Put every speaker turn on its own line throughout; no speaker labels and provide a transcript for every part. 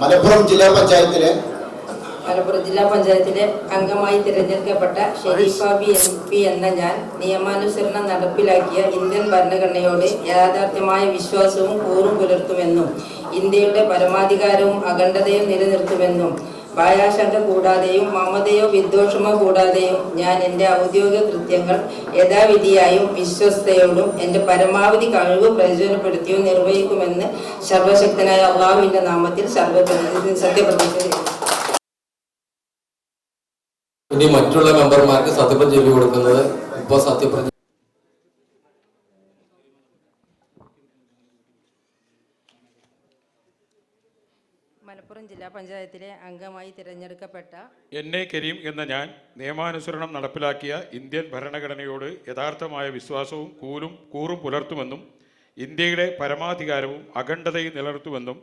മലപ്പുറം ജില്ലാ പഞ്ചായത്തിലെ
മലപ്പുറം ജില്ലാ പഞ്ചായത്തിലെ അംഗമായി തിരഞ്ഞെടുക്കപ്പെട്ട ഷെരീഫ ബി എം പി എന്ന ഞാൻ നിയമാനുസരണം നടപ്പിലാക്കിയ ഇന്ത്യൻ ഭരണഘടനയോട് യാഥാർത്ഥ്യമായ വിശ്വാസവും കൂറും പുലർത്തുമെന്നും ഇന്ത്യയുടെ പരമാധികാരവും അഖണ്ഡതയും നിലനിർത്തുമെന്നും ഭയാശങ്ക കൂടാതെയും മമതയോ വിദ്വേഷമോ കൂടാതെയും ഞാൻ എന്റെ ഔദ്യോഗിക കൃത്യങ്ങൾ യഥാവിധിയായും വിശ്വസ്തയോടും എന്റെ പരമാവധി കഴിവ് പ്രയോജനപ്പെടുത്തിയും നിർവഹിക്കുമെന്ന് സർവശക്തനായ അള്ളാഹുവിന്റെ നാമത്തിൽ സർവപ്രതി സത്യപ്രതിജ്ഞ
ഇനി മറ്റുള്ള മെമ്പർമാർക്ക് സത്യപ്രതിജ്ഞ കൊടുക്കുന്നത് ഇപ്പോൾ സത്യപ്രതിജ്ഞ
മലപ്പുറം ജില്ലാ പഞ്ചായത്തിലെ അംഗമായി തിരഞ്ഞെടുക്കപ്പെട്ട
എൻ എ കരീം എന്ന ഞാൻ നിയമാനുസരണം നടപ്പിലാക്കിയ ഇന്ത്യൻ ഭരണഘടനയോട് യഥാർത്ഥമായ വിശ്വാസവും കൂലും കൂറും പുലർത്തുമെന്നും ഇന്ത്യയുടെ പരമാധികാരവും അഖണ്ഡതയും നിലനിർത്തുമെന്നും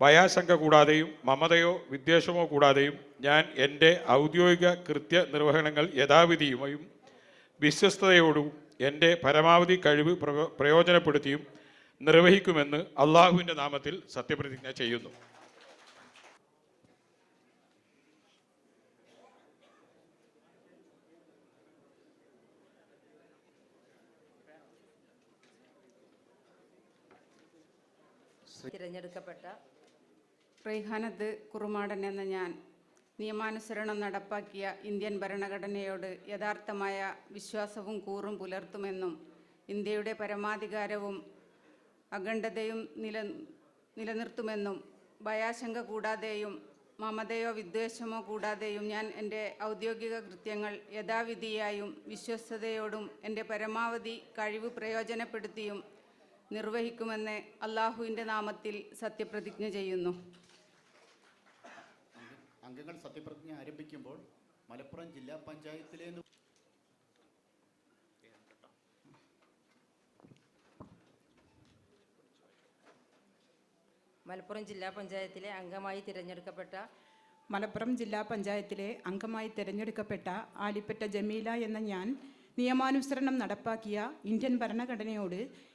ഭയാശങ്ക കൂടാതെയും മമതയോ വിദ്വേഷമോ കൂടാതെയും ഞാൻ എന്റെ ഔദ്യോഗിക കൃത്യ നിർവഹണങ്ങൾ യഥാവിധിയുമായും വിശ്വസ്തയോടും എന്റെ പരമാവധി കഴിവ് പ്രയോ- പ്രയോജനപ്പെടുത്തിയും നിർവഹിക്കുമെന്ന് അള്ളാഹുവിന്റെ നാമത്തിൽ സത്യപ്രതിജ്ഞ ചെയ്യുന്നു.
തിരഞ്ഞെടുക്കപ്പെട്ട
റൈഹാനത്ത് കുറുമാടൻ എന്ന ഞാൻ നിയമാനുസരണം നടപ്പാക്കിയ ഇന്ത്യൻ ഭരണഘടനയോട് യഥാർത്ഥമായ വിശ്വാസവും കൂറും പുലർത്തുമെന്നും ഇന്ത്യയുടെ പരമാധികാരവും അഖണ്ഡതയും നില നിലനിർത്തുമെന്നും ഭയാശങ്ക കൂടാതെയും മമതയോ വിദ്വേഷമോ കൂടാതെയും ഞാൻ എന്റെ ഔദ്യോഗിക കൃത്യങ്ങൾ യഥാവിധിയായും വിശ്വസ്തയോടും എന്റെ പരമാവധി കഴിവ് പ്രയോജനപ്പെടുത്തിയും നിർവഹിക്കുമെന്ന് അള്ളാഹുവിന്റെ നാമത്തിൽ സത്യപ്രതിജ്ഞ ചെയ്യുന്നു.
അംഗങ്ങൾ സത്യപ്രതിജ്ഞ ആരംഭിക്കുമ്പോൾ മലപ്പുറം ജില്ലാ പഞ്ചായത്തിലെ
മലപ്പുറം ജില്ലാ പഞ്ചായത്തിലെ അംഗമായി തിരഞ്ഞെടുക്കപ്പെട്ട
മലപ്പുറം ജില്ലാ പഞ്ചായത്തിലെ അംഗമായി തിരഞ്ഞെടുക്കപ്പെട്ട ആലിപ്പറ്റ ജമീല എന്ന ഞാൻ നിയമാനുസരണം നടപ്പാക്കിയ ഇന്ത്യൻ ഭരണഘടനയോട്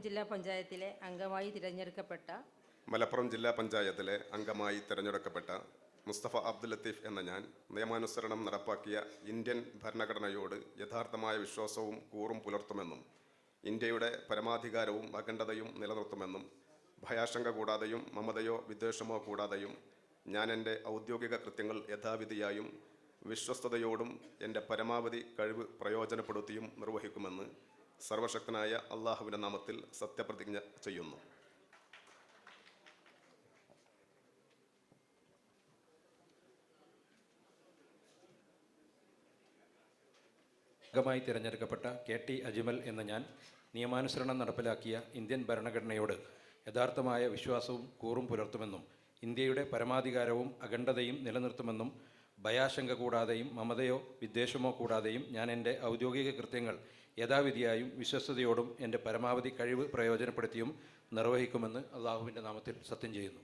ജില്ലാ പഞ്ചായത്തിലെ അംഗമായി തിരഞ്ഞെടുക്കപ്പെട്ട
മലപ്പുറം ജില്ലാ പഞ്ചായത്തിലെ അംഗമായി തിരഞ്ഞെടുക്കപ്പെട്ട മുസ്തഫ അബ്ദുൽ ലത്തീഫ് എന്ന ഞാൻ നിയമാനുസരണം നടപ്പാക്കിയ ഇന്ത്യൻ ഭരണഘടനയോട് യഥാർത്ഥമായ വിശ്വാസവും കൂറും പുലർത്തുമെന്നും ഇന്ത്യയുടെ പരമാധികാരവും അഖണ്ഡതയും നിലനിർത്തുമെന്നും ഭയാശങ്ക കൂടാതെയും മമതയോ വിദ്വേഷമോ കൂടാതെയും ഞാൻ എന്റെ ഔദ്യോഗിക കൃത്യങ്ങൾ യഥാവിധിയായും വിശ്വസ്തയോടും എന്റെ പരമാവധി കഴിവ് പ്രയോജനപ്പെടുത്തിയും നിർവഹിക്കുമെന്ന് സർവശക്തനായ അള്ളാഹുവിന്റെ നാമത്തിൽ സത്യപ്രതിജ്ഞ ചെയ്യുന്നു.
അംഗമായി തിരഞ്ഞെടുക്കപ്പെട്ട കെ ടി അജ്മൽ എന്ന ഞാൻ നിയമാനുസരണം നടപ്പിലാക്കിയ ഇന്ത്യൻ ഭരണഘടനയോട് യഥാർത്ഥമായ വിശ്വാസവും കൂറും പുലർത്തുമെന്നും ഇന്ത്യയുടെ പരമാധികാരവും അഖണ്ഡതയും നിലനിർത്തുമെന്നും ഭയാശങ്ക കൂടാതെയും മമതയോ വിദ്വേഷമോ കൂടാതെയും ഞാൻ എന്റെ ഔദ്യോഗിക കൃത്യങ്ങൾ യഥാവിധിയായും വിശ്വസ്തയോടും എന്റെ പരമാവധി കഴിവ് പ്രയോജനപ്പെടുത്തിയും നിർവഹിക്കുമെന്ന് അള്ളാഹുവിന്റെ നാമത്തിൽ സത്യം ചെയ്യുന്നു.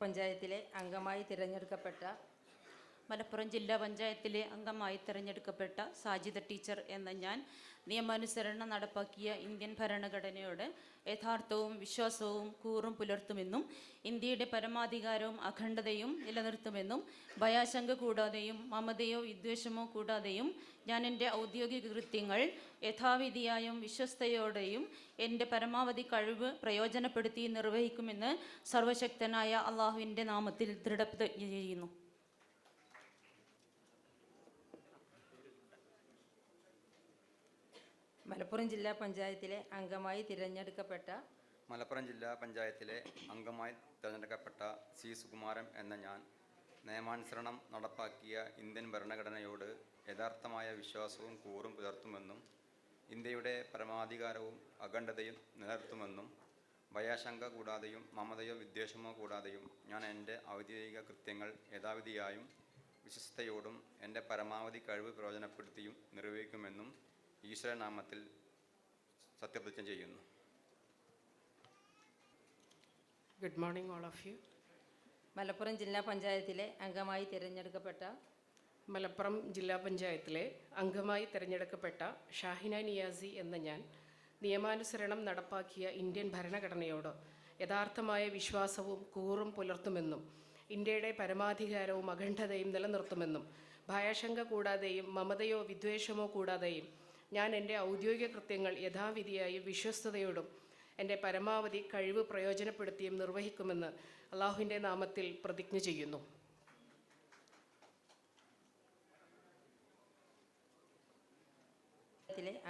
പഞ്ചായത്തിലെ അംഗമായി തിരഞ്ഞെടുക്കപ്പെട്ട
മലപ്പുറം ജില്ലാ പഞ്ചായത്തിലെ അംഗമായി തിരഞ്ഞെടുക്കപ്പെട്ട സാജിദ ടീച്ചർ എന്ന ഞാൻ നിയമാനുസരണം നടപ്പാക്കിയ ഇന്ത്യൻ ഭരണഘടനയോട് യഥാർത്ഥവും വിശ്വാസവും കൂറും പുലർത്തുമെന്നും ഇന്ത്യയുടെ പരമാധികാരവും അഖണ്ഡതയും നിലനിർത്തുമെന്നും ഭയാശങ്ക കൂടാതെയും മമതയോ വിദ്വേഷമോ കൂടാതെയും ഞാൻ എന്റെ ഔദ്യോഗിക കൃത്യങ്ങൾ യഥാവിധിയായും വിശ്വസ്തയോടെയും എന്റെ പരമാവധി കഴിവ് പ്രയോജനപ്പെടുത്തി നിർവഹിക്കുമെന്ന് സർവശക്തനായ അള്ളാഹുവിന്റെ നാമത്തിൽ ദൃഢപ്രതിജ്ഞ ചെയ്യുന്നു.
മലപ്പുറം ജില്ലാ പഞ്ചായത്തിലെ അംഗമായി തിരഞ്ഞെടുക്കപ്പെട്ട
മലപ്പുറം ജില്ലാ പഞ്ചായത്തിലെ അംഗമായി തിരഞ്ഞെടുക്കപ്പെട്ട സി സുകുമാരൻ എന്ന ഞാൻ നിയമാനുസരണം നടപ്പാക്കിയ ഇന്ത്യൻ ഭരണഘടനയോട് യഥാർത്ഥമായ വിശ്വാസവും കൂറും പുലർത്തുമെന്നും ഇന്ത്യയുടെ പരമാധികാരവും അഖണ്ഡതയും നിലനിർത്തുമെന്നും ഭയാശങ്ക കൂടാതെയും മമതയോ വിദ്വേഷമോ കൂടാതെയും ഞാൻ എന്റെ ഔദ്യോഗിക കൃത്യങ്ങൾ യഥാവിധിയായും വിശ്വസ്തയോടും എന്റെ പരമാവധി കഴിവ് പ്രയോജനപ്പെടുത്തിയും നിർവഹിക്കുമെന്നും ഈശ്വരനാമത്തിൽ സത്യപ്രതിജ്ഞ ചെയ്യുന്നു.
Good morning all of you
Malappuram ജില്ലാ പഞ്ചായത്തിലെ അംഗമായി തിരഞ്ഞെടുക്കപ്പെട്ട
മലപ്പുറം ജില്ലാ പഞ്ചായത്തിലെ അംഗമായി തിരഞ്ഞെടുക്കപ്പെട്ട ഷാഹിന നിയാസി എന്ന ഞാൻ നിയമാനുസരണം നടപ്പാക്കിയ ഇന്ത്യൻ ഭരണഘടനയോട് യഥാർത്ഥമായ വിശ്വാസവും കൂറും പുലർത്തുമെന്നും ഇന്ത്യയുടെ പരമാധികാരവും അഖണ്ഡതയും നിലനിർത്തുമെന്നും ഭയാശങ്ക കൂടാതെയും മമതയോ വിദ്വേഷമോ കൂടാതെയും ഞാൻ എന്റെ ഔദ്യോഗിക കൃത്യങ്ങൾ യഥാവിധിയായി വിശ്വസ്തയോടും എന്റെ പരമാവധി കഴിവ് പ്രയോജനപ്പെടുത്തിയും നിർവഹിക്കുമെന്ന് അള്ളാഹുവിന്റെ നാമത്തിൽ പ്രതിജ്ഞ ചെയ്യുന്നു.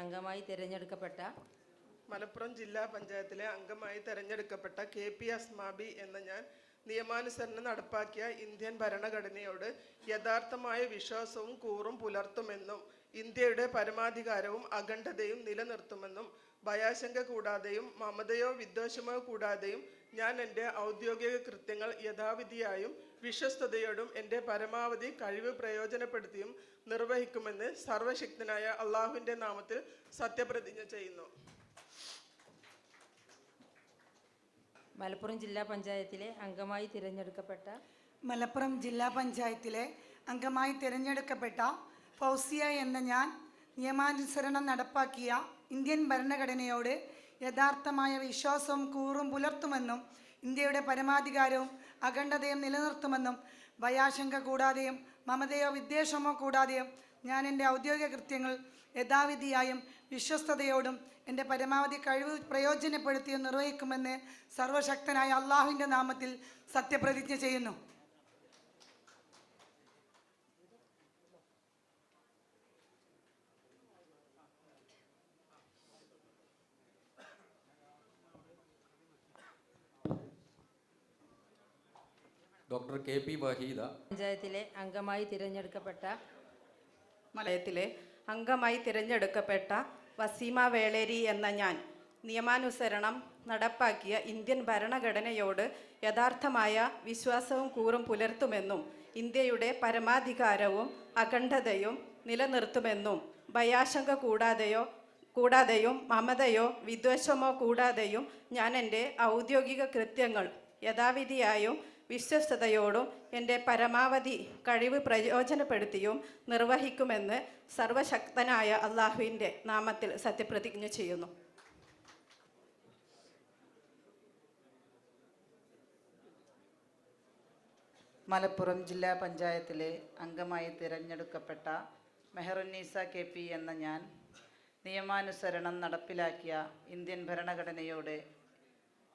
അംഗമായി തിരഞ്ഞെടുക്കപ്പെട്ട
മലപ്പുറം ജില്ലാ പഞ്ചായത്തിലെ അംഗമായി തിരഞ്ഞെടുക്കപ്പെട്ട കെ പി അസ്മാബി എന്ന ഞാൻ നിയമാനുസരണം നടപ്പാക്കിയ ഇന്ത്യൻ ഭരണഘടനയോട് യഥാർത്ഥമായ വിശ്വാസവും കൂറും പുലർത്തുമെന്നും ഇന്ത്യയുടെ പരമാധികാരവും അഖണ്ഡതയും നിലനിർത്തുമെന്നും ഭയാശങ്ക കൂടാതെയും മമതയോ വിദ്വേഷമോ കൂടാതെയും ഞാൻ എന്റെ ഔദ്യോഗിക കൃത്യങ്ങൾ യഥാവിധിയായും വിശ്വസ്തയോടും എന്റെ പരമാവധി കഴിവ് പ്രയോജനപ്പെടുത്തിയും നിർവഹിക്കുമെന്ന് സർവശക്തനായ അള്ളാഹുവിന്റെ നാമത്തിൽ സത്യപ്രതിജ്ഞ ചെയ്യുന്നു.
മലപ്പുറം ജില്ലാ പഞ്ചായത്തിലെ അംഗമായി തിരഞ്ഞെടുക്കപ്പെട്ട
മലപ്പുറം ജില്ലാ പഞ്ചായത്തിലെ അംഗമായി തിരഞ്ഞെടുക്കപ്പെട്ട ഫൗസിയ എന്ന ഞാൻ നിയമാനുസരണം നടപ്പാക്കിയ ഇന്ത്യൻ ഭരണഘടനയോട് യഥാർത്ഥമായ വിശ്വാസവും കൂറും പുലർത്തുമെന്നും ഇന്ത്യയുടെ പരമാധികാരവും അഖണ്ഡതയും നിലനിർത്തുമെന്നും ഭയാശങ്ക കൂടാതെയും മമതയോ വിദ്വേഷമോ കൂടാതെയും ഞാൻ എന്റെ ഔദ്യോഗിക കൃത്യങ്ങൾ യഥാവിധിയായും വിശ്വസ്തയോടും എന്റെ പരമാവധി കഴിവ് പ്രയോജനപ്പെടുത്തിയും നിർവഹിക്കുമെന്ന് സർവശക്തനായ അള്ളാഹുവിന്റെ നാമത്തിൽ സത്യപ്രതിജ്ഞ ചെയ്യുന്നു.
Doctor K P Waheeda.
പഞ്ചായത്തിലെ അംഗമായി തിരഞ്ഞെടുക്കപ്പെട്ട
മലയത്തിലെ അംഗമായി തിരഞ്ഞെടുക്കപ്പെട്ട വസീമ വേളേരി എന്ന ഞാൻ നിയമാനുസരണം നടപ്പാക്കിയ ഇന്ത്യൻ ഭരണഘടനയോട് യഥാർത്ഥമായ വിശ്വാസവും കൂറും പുലർത്തുമെന്നും ഇന്ത്യയുടെ പരമാധികാരവും അഖണ്ഡതയും നിലനിർത്തുമെന്നും ഭയാശങ്ക കൂടാതെയോ കൂടാതെയും മമതയോ വിദ്വേഷമോ കൂടാതെയും ഞാൻ എന്റെ ഔദ്യോഗിക കൃത്യങ്ങൾ യഥാവിധിയായും വിശ്വസ്തയോടും എന്റെ പരമാവധി കഴിവ് പ്രയോജനപ്പെടുത്തിയും നിർവഹിക്കുമെന്ന് സർവശക്തനായ അള്ളാഹുവിന്റെ നാമത്തിൽ സത്യപ്രതിജ്ഞ ചെയ്യുന്നു.
മലപ്പുറം ജില്ലാ പഞ്ചായത്തിലെ അംഗമായി തിരഞ്ഞെടുക്കപ്പെട്ട മെഹറുന്നീസ കെ പി എന്ന ഞാൻ നിയമാനുസരണം നടപ്പിലാക്കിയ ഇന്ത്യൻ ഭരണഘടനയോട്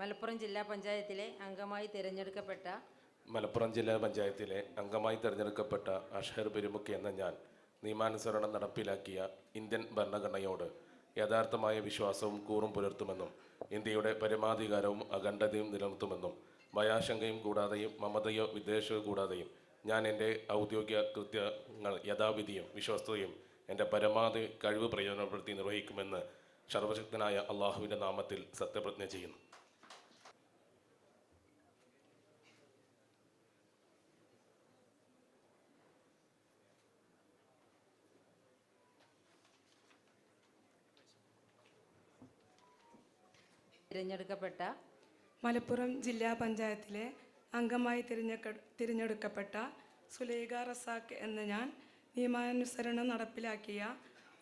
മലപ്പുറം ജില്ലാ പഞ്ചായത്തിലെ അംഗമായി തിരഞ്ഞെടുക്കപ്പെട്ട
മലപ്പുറം ജില്ലാ പഞ്ചായത്തിലെ അംഗമായി തിരഞ്ഞെടുക്കപ്പെട്ട അഷ്ഹർ പെരുമുക്ക് എന്ന ഞാൻ നിയമാനുസരണം നടപ്പിലാക്കിയ ഇന്ത്യൻ ഭരണഘടനയോട് യഥാർത്ഥമായ വിശ്വാസവും കൂറും പുലർത്തുമെന്നും ഇന്ത്യയുടെ പരമാധികാരവും അഖണ്ഡതയും നിലനിർത്തുമെന്നും ഭയാശങ്കയും കൂടാതെയും മമതയോ വിദ്വേഷവും കൂടാതെയും ഞാൻ എന്റെ ഔദ്യോഗിക കൃത്യങ്ങൾ യഥാവിധിയും വിശ്വസ്തയും എന്റെ പരമാവധി കഴിവ് പ്രയോജനപ്പെടുത്തി നിർവഹിക്കുമെന്ന് സർവശക്തനായ അള്ളാഹുവിന്റെ നാമത്തിൽ സത്യപ്രതിജ്ഞ ചെയ്യുന്നു.
തിരഞ്ഞെടുക്കപ്പെട്ട
മലപ്പുറം ജില്ലാ പഞ്ചായത്തിലെ അംഗമായി തിരഞ്ഞെടുക്ക തിരഞ്ഞെടുക്കപ്പെട്ട സുലേഖ റസാഖ് എന്ന ഞാൻ നിയമാനുസരണം നടപ്പിലാക്കിയ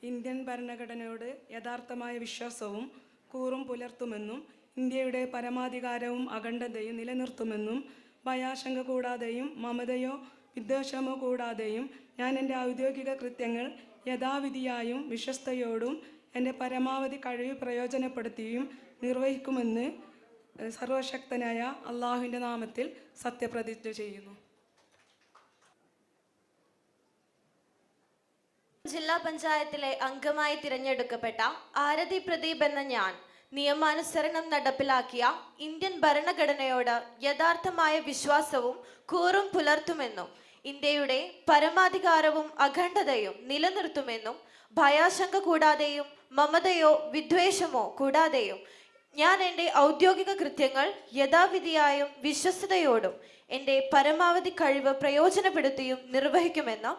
ഇന്ത്യൻ ഭരണഘടനയോട് യഥാർത്ഥമായ വിശ്വാസവും കൂറും പുലർത്തുമെന്നും ഇന്ത്യയുടെ പരമാധികാരവും അഖണ്ഡതയും നിലനിർത്തുമെന്നും ഭയാശങ്ക കൂടാതെയും മമതയോ വിദ്വേഷമോ കൂടാതെയും ഞാൻ എന്റെ ഔദ്യോഗിക കൃത്യങ്ങൾ യഥാവിധിയായും വിശ്വസ്തയോടും എന്റെ പരമാവധി കഴിവ് പ്രയോജനപ്പെടുത്തിയും നിർവഹിക്കുമെന്ന് സർവശക്തനായ അള്ളാഹുവിന്റെ നാമത്തിൽ സത്യപ്രതിജ്ഞ ചെയ്യുന്നു.
ജില്ലാ പഞ്ചായത്തിലെ അംഗമായി തിരഞ്ഞെടുക്കപ്പെട്ട ആരതി പ്രദീപ് എന്ന ഞാൻ നിയമാനുസരണം നടപ്പിലാക്കിയ ഇന്ത്യൻ ഭരണഘടനയോട് യഥാർത്ഥമായ വിശ്വാസവും കൂറും പുലർത്തുമെന്നും ഇന്ത്യയുടെ പരമാധികാരവും അഖണ്ഡതയും നിലനിർത്തുമെന്നും ഭയാശങ്ക കൂടാതെയും മമതയോ വിദ്വേഷമോ കൂടാതെയും ഞാൻ എന്റെ ഔദ്യോഗിക കൃത്യങ്ങൾ യഥാവിധിയായും വിശ്വസ്തയോടും എന്റെ പരമാവധി കഴിവ് പ്രയോജനപ്പെടുത്തിയും നിർവഹിക്കുമെന്നും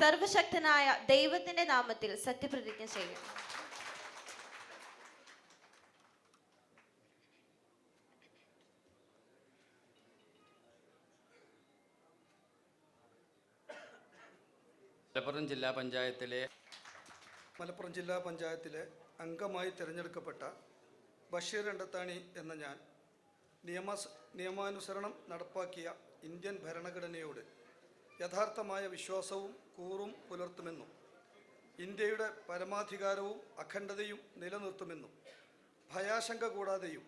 സർവശക്തനായ ദൈവത്തിന്റെ നാമത്തിൽ സത്യപ്രതിജ്ഞ ചെയ്യും
മലപ്പുറം ജില്ലാ പഞ്ചായത്തിലെ
മലപ്പുറം ജില്ലാ പഞ്ചായത്തിലെ അംഗമായി തിരഞ്ഞെടുക്കപ്പെട്ട ബഷീർ എണ്ടത്താണി എന്ന ഞാൻ നിയമ നിയമാനുസരണം നടപ്പാക്കിയ ഇന്ത്യൻ ഭരണഘടനയോട് യഥാർത്ഥമായ വിശ്വാസവും കൂറും പുലർത്തുമെന്നും ഇന്ത്യയുടെ പരമാധികാരവും അഖണ്ഡതയും നിലനിർത്തുമെന്നും ഭയാശങ്ക കൂടാതെയും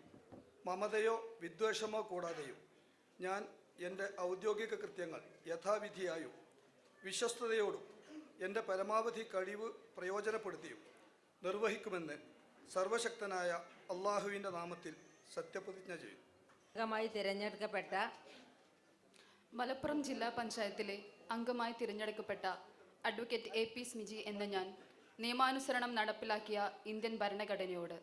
മമതയോ വിദ്വേഷമോ കൂടാതെയും ഞാൻ എന്റെ ഔദ്യോഗിക കൃത്യങ്ങൾ യഥാവിധിയായും വിശ്വസ്തയോടും എന്റെ പരമാവധി കഴിവ് പ്രയോജനപ്പെടുത്തിയും നിർവഹിക്കുമെന്ന് സർവശക്തനായ അള്ളാഹുവിന്റെ നാമത്തിൽ സത്യപ്രതിജ്ഞ ചെയ്യും.
അംഗമായി തിരഞ്ഞെടുക്കപ്പെട്ട
മലപ്പുറം ജില്ലാ പഞ്ചായത്തിലെ അംഗമായി തിരഞ്ഞെടുക്കപ്പെട്ട അഡ്വക്കേറ്റ് എ പി സ്മിജി എന്ന ഞാൻ നിയമാനുസരണം നടപ്പിലാക്കിയ ഇന്ത്യൻ ഭരണഘടനയോട്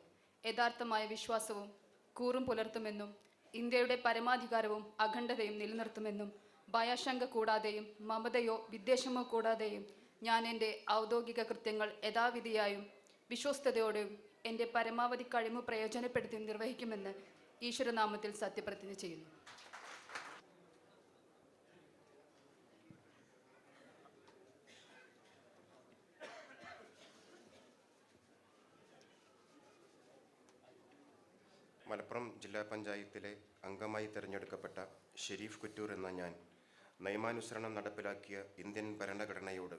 യഥാർത്ഥമായ വിശ്വാസവും കൂറും പുലർത്തുമെന്നും ഇന്ത്യയുടെ പരമാധികാരവും അഖണ്ഡതയും നിലനിർത്തുമെന്നും ഭയാശങ്ക കൂടാതെയും മമതയോ വിദ്വേഷമോ കൂടാതെയും ഞാൻ എന്റെ ഔദ്യോഗിക കൃത്യങ്ങൾ യഥാവിധിയായും വിശ്വസ്തയോടെയും എന്റെ പരമാവധി കഴിവ് പ്രയോജനപ്പെടുത്തി നിർവഹിക്കുമെന്ന് ഈശ്വരനാമത്തിൽ സത്യപ്രതിജ്ഞ ചെയ്യുന്നു.
മലപ്പുറം ജില്ലാ പഞ്ചായത്തിലെ അംഗമായി തിരഞ്ഞെടുക്കപ്പെട്ട ഷെരീഫ് കുറ്റൂർ എന്ന ഞാൻ നിയമാനുസരണം നടപ്പിലാക്കിയ ഇന്ത്യൻ ഭരണഘടനയോട്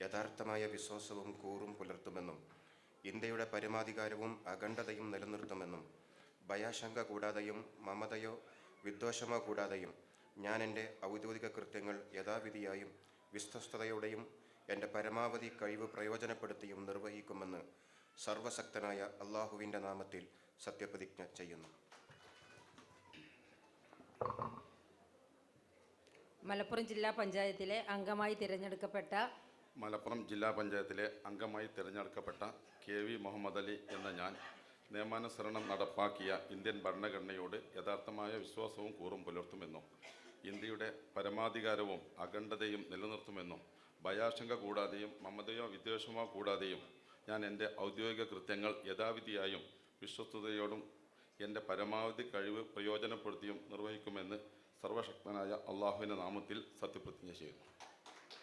യഥാർത്ഥമായ വിശ്വാസവും കൂറും പുലർത്തുമെന്നും ഇന്ത്യയുടെ പരമാധികാരവും അഖണ്ഡതയും നിലനിർത്തുമെന്നും ഭയാശങ്ക കൂടാതെയും മമതയോ വിദ്വേഷമോ കൂടാതെയും ഞാൻ എന്റെ ഔദ്യോഗിക കൃത്യങ്ങൾ യഥാവിധിയായും വിശ്വസ്തയോടെയും എന്റെ പരമാവധി കഴിവ് പ്രയോജനപ്പെടുത്തിയും നിർവഹിക്കുമെന്ന് സർവശക്തനായ അള്ളാഹുവിന്റെ നാമത്തിൽ സത്യപ്രതിജ്ഞ ചെയ്യുന്നു.
മലപ്പുറം ജില്ലാ പഞ്ചായത്തിലെ അംഗമായി തിരഞ്ഞെടുക്കപ്പെട്ട
മലപ്പുറം ജില്ലാ പഞ്ചായത്തിലെ അംഗമായി തിരഞ്ഞെടുക്കപ്പെട്ട കെ വി മുഹമ്മദ് അലി എന്ന ഞാൻ നിയമാനുസരണം നടപ്പാക്കിയ ഇന്ത്യൻ ഭരണഘടനയോട് യഥാർത്ഥമായ വിശ്വാസവും കൂറും പുലർത്തുമെന്നും ഇന്ത്യയുടെ പരമാധികാരവും അഖണ്ഡതയും നിലനിർത്തുമെന്നും ഭയാശങ്ക കൂടാതെയും മമതയോ വിദ്വേഷമോ കൂടാതെയും ഞാൻ എന്റെ ഔദ്യോഗിക കൃത്യങ്ങൾ യഥാവിധിയായും വിശ്വസ്തയോടും എന്റെ പരമാവധി കഴിവ് പ്രയോജനപ്പെടുത്തിയും നിർവഹിക്കുമെന്ന് സർവശക്തനായ അള്ളാഹുവിന്റെ നാമത്തിൽ സത്യപ്രതിജ്ഞ ചെയ്യുന്നു.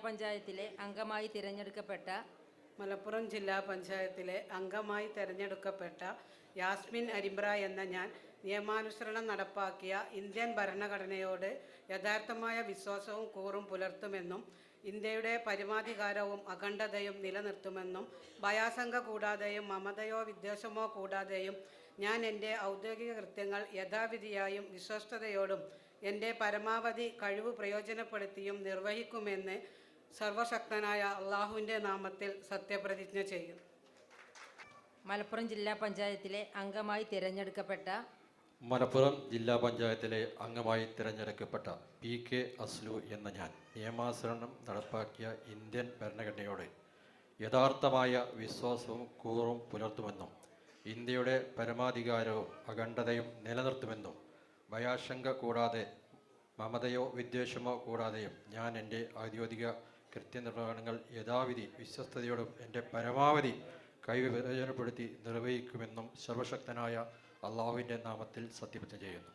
പഞ്ചായത്തിലെ അംഗമായി തിരഞ്ഞെടുക്കപ്പെട്ട
മലപ്പുറം ജില്ലാ പഞ്ചായത്തിലെ അംഗമായി തിരഞ്ഞെടുക്കപ്പെട്ട യാസ്മിൻ അരിമ്പ്ര എന്ന ഞാൻ നിയമാനുസരണം നടപ്പാക്കിയ ഇന്ത്യൻ ഭരണഘടനയോട് യഥാർത്ഥമായ വിശ്വാസവും കൂറും പുലർത്തുമെന്നും ഇന്ത്യയുടെ പരമാധികാരവും അഖണ്ഡതയും നിലനിർത്തുമെന്നും ഭയാശങ്ക കൂടാതെയും മമതയോ വിദ്വേഷമോ കൂടാതെയും ഞാൻ എന്റെ ഔദ്യോഗിക കൃത്യങ്ങൾ യഥാവിധിയായും വിശ്വസ്തയോടും എന്റെ പരമാവധി കഴിവ് പ്രയോജനപ്പെടുത്തിയും നിർവഹിക്കുമെന്ന് സർവശക്തനായ അള്ളാഹുവിന്റെ നാമത്തിൽ സത്യപ്രതിജ്ഞ ചെയ്യും.
മലപ്പുറം ജില്ലാ പഞ്ചായത്തിലെ അംഗമായി തിരഞ്ഞെടുക്കപ്പെട്ട
മലപ്പുറം ജില്ലാ പഞ്ചായത്തിലെ അംഗമായി തിരഞ്ഞെടുക്കപ്പെട്ട പി കെ അസ്ലു എന്ന ഞാൻ നിയമാസരണം നടപ്പാക്കിയ ഇന്ത്യൻ ഭരണഘടനയോട് യഥാർത്ഥമായ വിശ്വാസവും കൂറും പുലർത്തുമെന്നും ഇന്ത്യയുടെ പരമാധികാരവും അഖണ്ഡതയും നിലനിർത്തുമെന്നും ഭയാശങ്ക കൂടാതെ മമതയോ വിദ്വേഷമോ കൂടാതെയും ഞാൻ എന്റെ ഔദ്യോഗിക കൃത്യനിർവഹണങ്ങൾ യഥാവിധി വിശ്വസ്തയോടും എന്റെ പരമാവധി കൈവിഭജനപ്പെടുത്തി നിർവഹിക്കുമെന്നും സർവശക്തനായ അള്ളാഹുവിന്റെ നാമത്തിൽ സത്യപ്രതിജ്ഞ ചെയ്യുന്നു.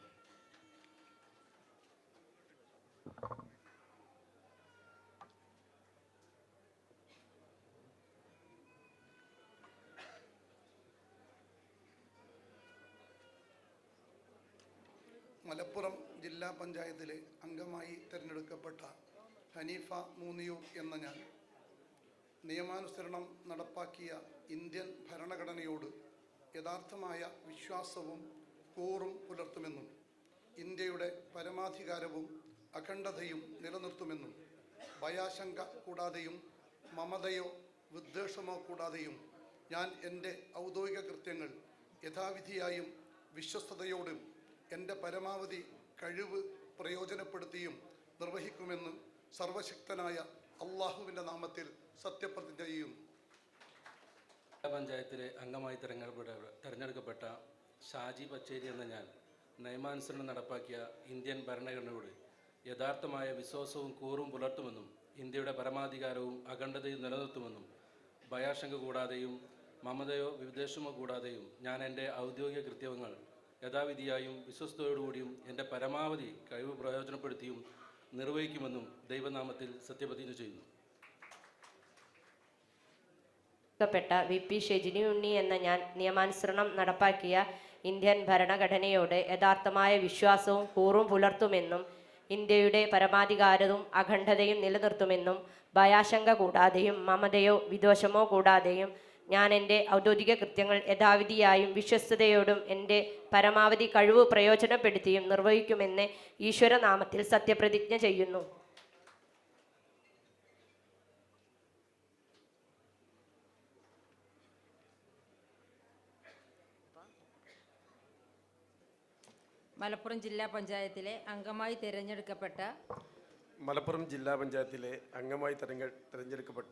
മലപ്പുറം ജില്ലാ പഞ്ചായത്തിലെ അംഗമായി തിരഞ്ഞെടുക്കപ്പെട്ട ഹനീഫ മൂന്നിയൂർ എന്ന ഞാൻ. നിയമാനുസരണം നടപ്പാക്കിയ ഇന്ത്യൻ ഭരണഘടനയോട് യഥാർത്ഥമായ വിശ്വാസവും കൂറും പുലർത്തുമെന്നും ഇന്ത്യയുടെ പരമാധികാരവും അഖണ്ഡതയും നിലനിർത്തുമെന്നും ഭയാശങ്ക കൂടാതെയും മമതയോ വിദ്വേഷമോ കൂടാതെയും ഞാൻ എന്റെ ഔദ്യോഗിക കൃത്യങ്ങൾ യഥാവിധിയായും വിശ്വസ്തയോടും എന്റെ പരമാവധി കഴിവ് പ്രയോജനപ്പെടുത്തിയും നിർവഹിക്കുമെന്ന് സർവശക്തനായ അള്ളാഹുവിന്റെ നാമത്തിൽ സത്യപ്രതിജ്ഞ ചെയ്യുന്നു
പഞ്ചായത്തിലെ അംഗമായി തിരഞ്ഞെടുക്കപ്പെട്ട തിരഞ്ഞെടുക്കപ്പെട്ട ഷാജി പച്ചേരി എന്ന ഞാൻ നിയമാനുസരണം നടപ്പാക്കിയ ഇന്ത്യൻ ഭരണഘടനയോട് യഥാർത്ഥമായ വിശ്വാസവും കൂറും പുലർത്തുമെന്നും ഇന്ത്യയുടെ പരമാധികാരവും അഖണ്ഡതയും നിലനിർത്തുമെന്നും ഭയാശങ്ക കൂടാതെയും മമതയോ വിദ്വേഷമോ കൂടാതെയും ഞാൻ എന്റെ ഔദ്യോഗിക കൃത്യങ്ങൾ യഥാവിധിയായും വിശ്വസ്തയോടുകൂടിയും എന്റെ പരമാവധി കഴിവ് പ്രയോജനപ്പെടുത്തിയും നിർവഹിക്കുമെന്നും ദൈവനാമത്തിൽ സത്യപ്രതിജ്ഞ ചെയ്യുന്നു.
പ്പെട്ട വി പി ഷെജിനി ഉണ്ണി എന്ന ഞാൻ നിയമാനുസരണം നടപ്പാക്കിയ ഇന്ത്യൻ ഭരണഘടനയോട് യഥാർത്ഥമായ വിശ്വാസവും കൂറും പുലർത്തുമെന്നും ഇന്ത്യയുടെ പരമാധികാരവും അഖണ്ഡതയും നിലനിർത്തുമെന്നും ഭയാശങ്ക കൂടാതെയും മമതയോ വിദ്വേഷമോ കൂടാതെയും ഞാൻ എന്റെ ഔദ്യോഗിക കൃത്യങ്ങൾ യഥാവിധിയായും വിശ്വസ്തയോടും എന്റെ പരമാവധി കഴിവ് പ്രയോജനപ്പെടുത്തിയും നിർവഹിക്കുമെന്ന് ഈശ്വരനാമത്തിൽ സത്യപ്രതിജ്ഞ ചെയ്യുന്നു.
മലപ്പുറം ജില്ലാ പഞ്ചായത്തിലെ അംഗമായി തിരഞ്ഞെടുക്കപ്പെട്ട
മലപ്പുറം ജില്ലാ പഞ്ചായത്തിലെ അംഗമായി തെരഞ്ഞെടുക്കപ്പെട്ട തിരഞ്ഞെടുക്കപ്പെട്ട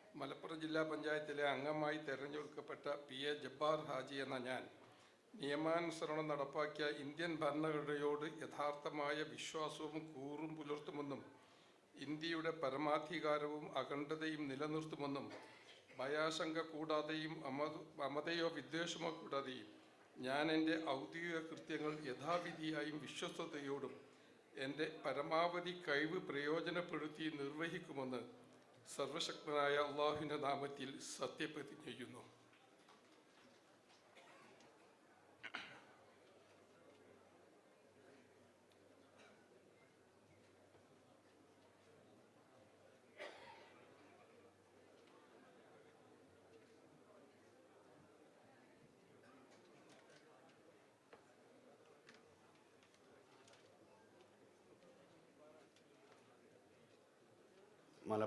മലപ്പുറം ജില്ലാ പഞ്ചായത്തിലെ അംഗമായി തെരഞ്ഞെടുക്കപ്പെട്ട പി എ ജബ്ബാർ ഹാജി എന്ന ഞാൻ നിയമാനുസരണം നടപ്പാക്കിയ ഇന്ത്യൻ ഭരണഘടനയോട് യഥാർത്ഥമായ വിശ്വാസവും കൂറും പുലർത്തുമെന്നും ഇന്ത്യയുടെ പരമാധികാരവും അഖണ്ഡതയും നിലനിർത്തുമെന്നും ഭയാശങ്ക കൂടാതെയും അമത അമതയോ വിദ്വേഷമോ കൂടാതെയും ഞാൻ എന്റെ ഔദ്യോഗിക കൃത്യങ്ങൾ യഥാവിധിയായും വിശ്വസ്തയോടും എന്റെ പരമാവധി കഴിവ് പ്രയോജനപ്പെടുത്തി നിർവഹിക്കുമെന്ന് സർവശക്തനായ അള്ളാഹുവിന്റെ നാമത്തിൽ സത്യപ്രതിജ്ഞ ചെയ്യുന്നു.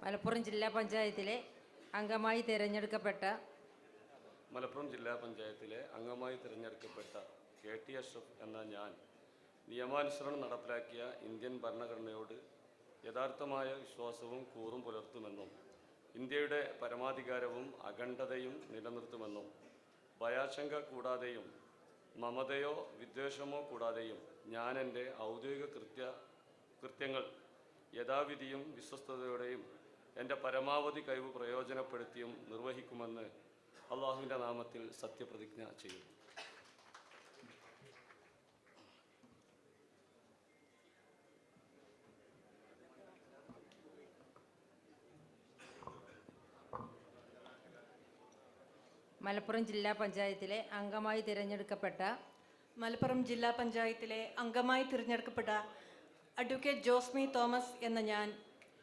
മലപ്പുറം ജില്ലാ പഞ്ചായത്തിലെ അംഗമായി തിരഞ്ഞെടുക്കപ്പെട്ട
മലപ്പുറം ജില്ലാ പഞ്ചായത്തിലെ അംഗമായി തിരഞ്ഞെടുക്കപ്പെട്ട കെ ടി അഷ്റഫ് എന്ന ഞാൻ നിയമാനുസരണം നടപ്പിലാക്കിയ ഇന്ത്യൻ ഭരണഘടനയോട് യഥാർത്ഥമായ വിശ്വാസവും കൂറും പുലർത്തുമെന്നും ഇന്ത്യയുടെ പരമാധികാരവും അഖണ്ഡതയും നിലനിർത്തുമെന്നും ഭയാശങ്ക കൂടാതെയും മമതയോ വിദ്വേഷമോ കൂടാതെയും ഞാൻ എന്റെ ഔദ്യോഗിക കൃത്യ കൃത്യങ്ങൾ യഥാവിധിയും വിശ്വസ്തയോടെയും എന്റെ പരമാവധി കഴിവ് പ്രയോജനപ്പെടുത്തിയും നിർവഹിക്കുമെന്ന് അള്ളാഹുവിന്റെ നാമത്തിൽ സത്യപ്രതിജ്ഞ ചെയ്യുന്നു.
മലപ്പുറം ജില്ലാ പഞ്ചായത്തിലെ അംഗമായി തിരഞ്ഞെടുക്കപ്പെട്ട
മലപ്പുറം ജില്ലാ പഞ്ചായത്തിലെ അംഗമായി തിരഞ്ഞെടുക്കപ്പെട്ട അഡ്വക്കേറ്റ് ജോസ്മി തോമസ് എന്ന ഞാൻ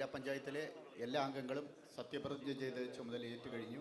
ജില്ലാ പഞ്ചായത്തിലെ എല്ലാ അംഗങ്ങളും സത്യപ്രതിജ്ഞ ചെയ്ത് ചുമതല ഏറ്റുകഴിഞ്ഞു